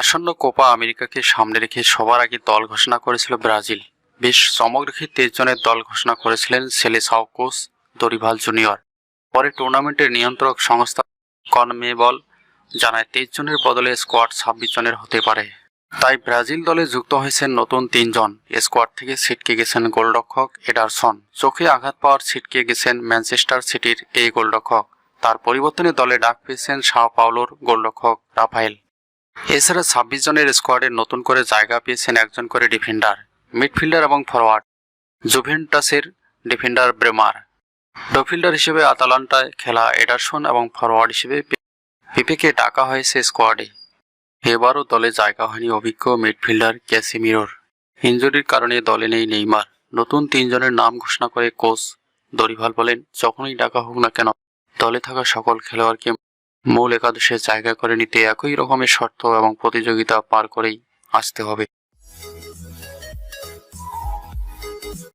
আসন্ন কোপা আমেরিকাকে সামনে রেখে সবার আগে দল ঘোষণা করেছিল ব্রাজিল। বেশ চমক রেখে তেইশ জনের দল ঘোষণা করেছিলেন সেলেসাও কোচ দরিভাল জুনিয়র। পরে টুর্নামেন্টের নিয়ন্ত্রক সংস্থা কনমেবল জানায়, তেইশ জনের বদলে স্কোয়াড ছাব্বিশ জনের হতে পারে। তাই ব্রাজিল দলে যুক্ত হয়েছেন নতুন তিনজন স্কোয়াড থেকে ছিটকে গেছেন গোলরক্ষক এডারসন। চোখে আঘাত পাওয়ার ছিটকে গেছেন ম্যানচেস্টার সিটির এই গোলরক্ষক। তার পরিবর্তনে দলে ডাক পেয়েছেন সাও পাওলোর গোলরক্ষক রাফায়েল। এছাড়া ছাব্বিশ জনের স্কোয়াডে নতুন করে জায়গা পেয়েছেন একজন করে ডিফেন্ডার মিডফিল্ডার এবং ফরওয়ার্ড জুভেন্টাসের ডিফেন্ডার ব্রেমার ডফিল্ডার হিসেবে আতালান্টায় খেলা এডারসন এবং ফরওয়ার্ড হিসেবে পেপেকে ডাকা হয়েছে স্কোয়াডে এবারও দলে জায়গা হয়নি অভিজ্ঞ মিডফিল্ডার ক্যাসিমিরোর ইনজুরির কারণে দলে নেই নেইমার। নতুন তিনজনের নাম ঘোষণা করে কোচ দরিভাল বলেন, যখনই ডাকা হোক না কেন, দলে থাকা সকল খেলোয়াড়কে মূল একাদশে জায়গা করে নিতে একই রকমের শর্ত এবং প্রতিযোগিতা পার করেই আসতে হবে।